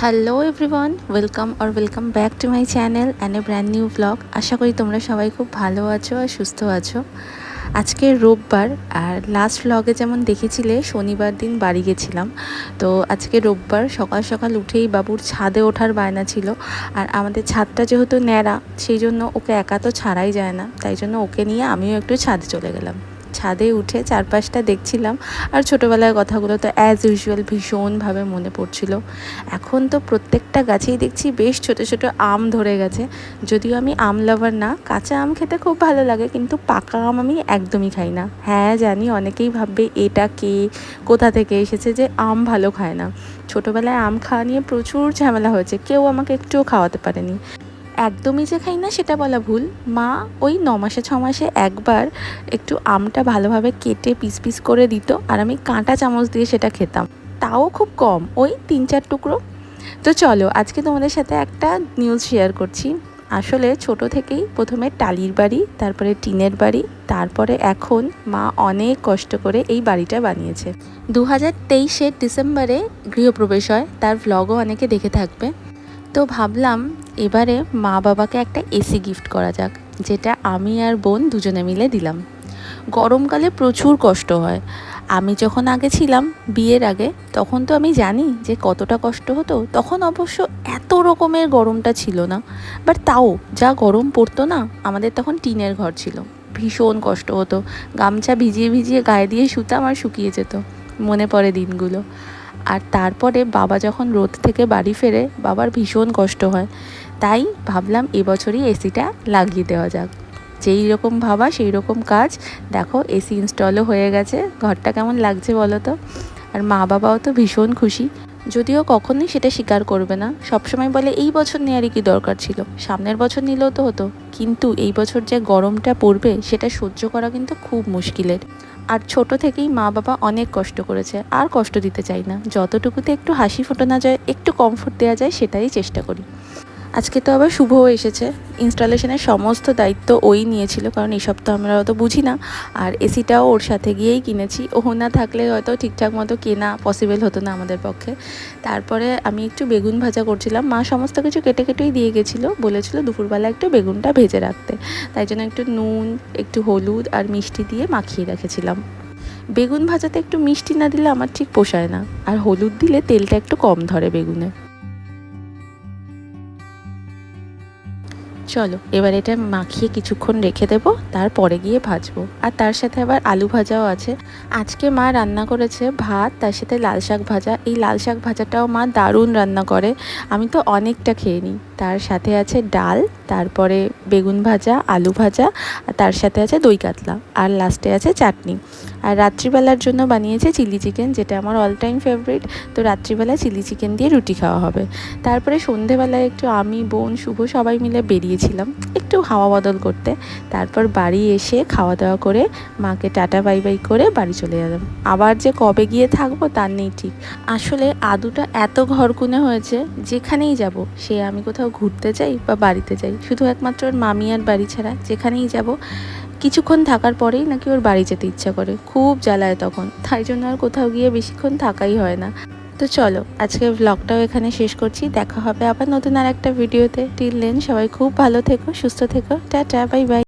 Hello everyone welcome R welcome back to my channel and a brand new blog আশা করি তোমরা সবাই খুব ভালো আছো আর সুস্থ আছো। আজকে রোববার আর লাস্ট লগে যেমন দেখেছিলে, শনিবার দিন বাড়ি গেছিলাম। তো আজকে রোববার সকাল সকাল উঠেই বাবুর ছাদে ওঠার বায়না ছিল। আর আমাদের ছাদটা যেহেতু ন্যাড়া, সেই জন্য ওকে একা তো ছাড়াই যায় না। তাই জন্য ওকে নিয়ে আমিও একটু ছাদে চলে গেলাম। ছাদে উঠে চারপাশটা দেখছিলাম আর ছোটোবেলার কথাগুলো তো অ্যাজ ইউজুয়াল ভীষণভাবে মনে পড়ছিল। এখন তো প্রত্যেকটা গাছেই দেখছি বেশ ছোট ছোট আম ধরে গেছে। যদিও আমি আম লাভার না, কাঁচা আম খেতে খুব ভালো লাগে, কিন্তু পাকা আম আমি একদমই খাই না। হ্যাঁ জানি অনেকেই ভাববে এটা কে, কোথা থেকে এসেছে যে আম ভালো খায় না। ছোটোবেলায় আম খাওয়া নিয়ে প্রচুর ঝামেলা হয়েছে, কেউ আমাকে একটুও খাওয়াতে পারেনি। একদমই যে খাই না, সেটা বলা ভুল। মা ওই ন মাসে, ছ মাসে একবার একটু আমটা ভালোভাবে কেটে পিস পিস করে দিত আর আমি কাঁটা চামচ দিয়ে সেটা খেতাম। তাও খুব কম, ওই তিন চার টুকরো। তো চলো, আজকে তোমাদের সাথে একটা নিউজ শেয়ার করছি। আসলে ছোট থেকেই প্রথমে টালির বাড়ি, তারপরে টিনের বাড়ি, তারপরে এখন মা অনেক কষ্ট করে এই বাড়িটা বানিয়েছে। দু হাজার তেইশের ডিসেম্বরে গৃহপ্রবেশ হয়, তার ভ্লগও অনেকে দেখে থাকবে। তো ভাবলাম এবারে মা বাবাকে একটা এসি গিফট করা যাক, যেটা আমি আর বোন দুজনে মিলে দিলাম। গরমকালে প্রচুর কষ্ট হয়। আমি যখন আগে ছিলাম বিয়ের আগে, তখন তো আমি জানি যে কতটা কষ্ট হতো, তখন অবশ্য এত রকমের গরমটা ছিল না। বাট তাও, যা গরম পড়তো না, আমাদের তখন টিনের ঘর ছিল। ভীষণ কষ্ট হতো। গামছা ভিজিয়ে ভিজিয়ে গায়ে দিয়ে শুতাম আর শুকিয়ে যেত। মনে পড়ে দিনগুলো। আর তারপরে বাবা যখন রোদ থেকে বাড়ি ফেরে, বাবার ভীষণ কষ্ট হয়। তাই ভাবলাম এবছরই এসিটা লাগিয়ে দেওয়া যাক। যেই রকম ভাবা, সেই রকম কাজ। দেখো, এসি ইনস্টলও হয়ে গেছে। ঘরটা কেমন লাগছে বলো তো? আর মা বাবাও তো ভীষণ খুশি। যদিও কখনোই সেটা স্বীকার করবে না। সবসময় বলে, এই বছর নেওয়ারই কি দরকার ছিল? সামনের বছর নিলেও তো হতো। কিন্তু এই বছর যে গরমটা পড়বে, সেটা সহ্য করা কিন্তু খুব মুশকিলের। আর ছোট থেকেই মা বাবা অনেক কষ্ট করেছে, আর কষ্ট দিতে চাই না। যতটুকুতে একটু হাসি ফোটানো যায়, একটু কমফোর্ট দেওয়া যায়, সেটাই চেষ্টা করি। আজকে তো আবার শুভও এসেছে। ইনস্টলেশনের সমস্ত দায়িত্ব ওই নিয়েছিল, কারণ এসব তো আমরা অত বুঝি না। আর এসিটাও ওর সাথে গিয়েই কিনেছি। ও না থাকলে হয়তো ঠিকঠাক মতো কেনা পসিবল হতো না আমাদের পক্ষে। তারপরে আমি একটু বেগুন ভাজা করছিলাম। মা সমস্ত কিছু কেটে কেটেই দিয়ে গেছিল। বলেছিল দুপুরবেলা একটু বেগুনটা ভেজে রাখতে। তাই জন্য একটু নুন, একটু হলুদ আর মিষ্টি দিয়ে মাখিয়ে রেখেছিলাম। বেগুন ভাজাতে একটু মিষ্টি না দিলে আমার ঠিক পোষায় না। আর হলুদ দিলে তেলটা একটু কম ধরে বেগুনে। চলো, এবার এটা মাখিয়ে কিছুক্ষণ রেখে দেবো, তারপরে গিয়ে ভাজবো। আর তার সাথে আবার আলু ভাজাও আছে। আজকে মা রান্না করেছে ভাত, তার সাথে লাল শাক ভাজা। এই লাল শাক ভাজাটাও মা দারুণ রান্না করে। আমি তো অনেকটা খেয়ে নিই। তার সাথে আছে ডাল, তারপরে বেগুন ভাজা, আলু ভাজা, আর তার সাথে আছে দই কাতলা, আর লাস্টে আছে চাটনি। আর রাত্রিবেলার জন্য বানিয়েছে চিলি চিকেন, যেটা আমার অল টাইম ফেভারিট তো রাত্রিবেলা চিলি চিকেন দিয়ে রুটি খাওয়া হবে। তারপরে সন্ধেবেলায় একটু আমি, বোন, শুভ সবাই মিলে বেরিয়েছিলাম একটু হাওয়া বদল করতে। তারপর বাড়ি এসে খাওয়া দাওয়া করে মাকে টাটা বাই বাই করে বাড়ি চলে গেলাম আবার যে কবে গিয়ে থাকব তার নেই ঠিক। আসলে আদুটা এত ঘরকুনে হয়েছে, যেখানেই যাব, সে আমি কোথাও ঘুরতে যাই বা বাড়িতে যাই, শুধু একমাত্র ওর মামি আর বাড়ি ছাড়া, যেখানেই যাব। কিছুক্ষণ থাকার পরেই নাকি ওর বাড়ি যেতে ইচ্ছা করে, খুব জ্বালায় তখন। তাই জন্য আর কোথাও গিয়ে বেশিক্ষণ থাকাই হয় না। তো চলো, আজকে ব্লগটাও এখানে শেষ করছি। দেখা হবে আবার নতুন আর একটা ভিডিওতে টিল দেন সবাই খুব ভালো থেকো, সুস্থ থেকো। Tata bye bye